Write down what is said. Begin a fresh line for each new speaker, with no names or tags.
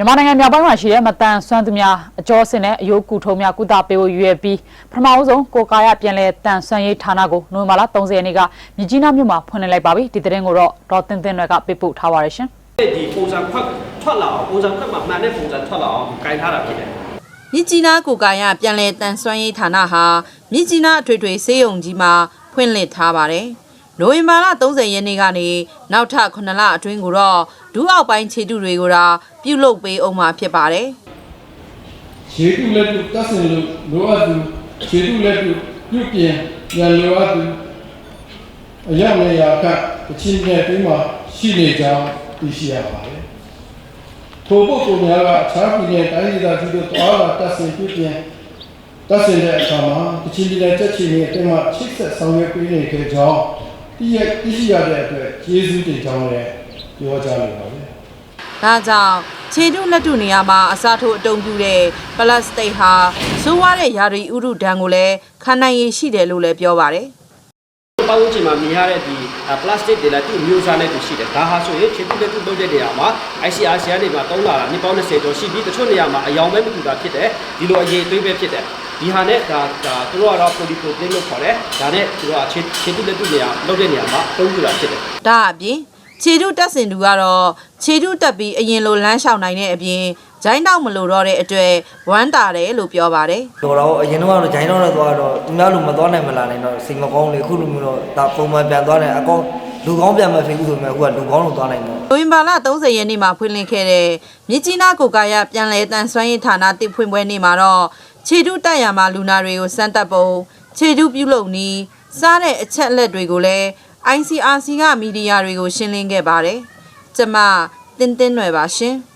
မြန်မာနိုင်ငံမြောက်ပိုင်းမှာရှိတဲ့မတန်ဆွမ်းသူများအကျော်စင်နဲ့အယိုးကူထုံးများကုသပေးဖို့ရွေးပြီးပထမအဆုံးကိုကာယပြန်လည်တန်ဆွမ်းရေးဌာနကိုနိုဝင်ဘာလ30ရက်နေ့ကမြကြီးနားမြို့မှာဖွင့်လှစ်လိုက်ပါပြီဒီသတင်းကိုတော့ဒေါ်တင်တင်တွေကပေးပို့ထားပါရရှင်
ဒီပုံစံခွက်ထွက်လာအောင်ပုံစံခွက်မှာမှန်တဲ့ပုံစံထွက်လာအောင်ကင်ထားတာဖြစ်တယ်
မြစ်ကြီးနားကိုကာယပြန်လည်တန်ဆွမ်းရေးဌာနဟာမြစ်ကြီးနားအထွေထွေစေယုံကြီးမှာဖွင့်လှစ်ထားပါတယ်။ နိုဝင်ဘာလ30ရက်နေ့ကနေနောက်ထပ်9လအတွင်းကိုတော့ဒူးအောက်ပိုင်းခြေတုတွေကိုဒါပြုလုပ်ပေးအောင်မှာဖြစ်ပါတယ်
ခြေတုလက်တုတတ်စင်လို့လိုအပ်သူခြေတုလက်တုပြုပြင်ပြန်လိုအပ်သူအရောက်နေရာကအချင်းချင်းတွင်းမှာရှိနေကြောင်းသိရှိရပါတယ်။ထို့ပုဂ္ဂိုလ်များကအခြားပြည်နယ်တိုင်းဒေသကြီးတို့တွာလာတတ်စင်ပြုပြင်တတ်စင်တဲ့အခါမှာအချင်းချင်းတက်ချင်တဲ့အတွင်းမှာချိတ်ဆက်ဆောင်ရွက်ပေးနေခဲ့ကြောင်း သိရသိရှိရတဲ့အတွက်ကျေးဇူးတင်ကြောင်းလည်းပြောကြားလိုပါတယ်။။
ဒါကြောင့်ခြေတုလက်တုနေရာမှာအစားထိုးအတုံးပြုတဲ့ပလတ်စတစ်ဟာဆိုးဝါးတဲ့ယာရီဥရုဒဏ်ကိုလည်းခံနိုင်ရည်ရှိတယ်လို့လည်းပြောပါတယ်။
ပတ်ဝန်းကျင်မှာမြင်ရတဲ့ဒီပလတ်စတစ်တွေလည်းသူ့မျိုးစားနဲ့သူရှိတယ်ဒါဟာဆိုရင်ခြေတုလက်တုလုပ်တဲ့နေရာမှာ ICRC ကနေမှတုံးလာတာနှစ်ပေါင်း20ကျော်ရှိပြီတချို့နေရာမှာအယောင်ပဲမတူတာဖြစ်တယ်ဒီလိုအရေးအသွေးပဲဖြစ်တယ်ဒီဟာနဲ့ဒါဒါသူတို့ကတော့ polypropylene လို့ခေါ်တယ်ဒါနဲ့သူတို့ကခြေခြေတုလက်တုနေရာလုပ်တဲ့နေရာမှာတုံးပြတာဖြစ်တယ်
ဒါအပြင် ခြေတုတက်စင်သူကတော့ခြေတုတက်ပြီးအရင်လိုလမ်းလျှောက်နိုင်တဲ့အပြင်ဂျိုင်းတောက်မလို့တော့တဲ့အတွက်ဝမ်းတာတယ်လို့ပြောပါတယ်
တော်တော့အရင်တော့ဂျိုင်းတော့လည်းသွားတော့သူများလူမသွားနိုင်မလာနိုင်တော့စိတ်မကောင်းလေအခုလိုမျိုးတော့ဒါပုံမှန်ပြန်သွားတယ်အကောင်လူကောင်းပြန်မဖြစ်ဘူးဆိုပေမဲ့အခုကလူကောင်းလို့သွားနိုင်တယ်။
နိုဝင်ဘာလ30ရက်နေ့မှာဖွင့်လှစ်ခဲ့တဲ့မြစ်ကြီးနားကိုကာယပြန်လည်တန်ဆွမ်းရေးဌာနတစ်ဖွင့်ပွဲနေ့မှာတော့ခြေတုတက်ရမှာလူနာတွေကိုစမ်းတပ်ပုံခြေတုပြုလုပ်နည်းစားတဲ့အချက်အလက်တွေကိုလည်း ICRC ကမီဒီယာတွေကိုရှင်းလင်းခဲ့ပါတယ်။ကျမတင်းတင်းနွယ်ပါရှင်။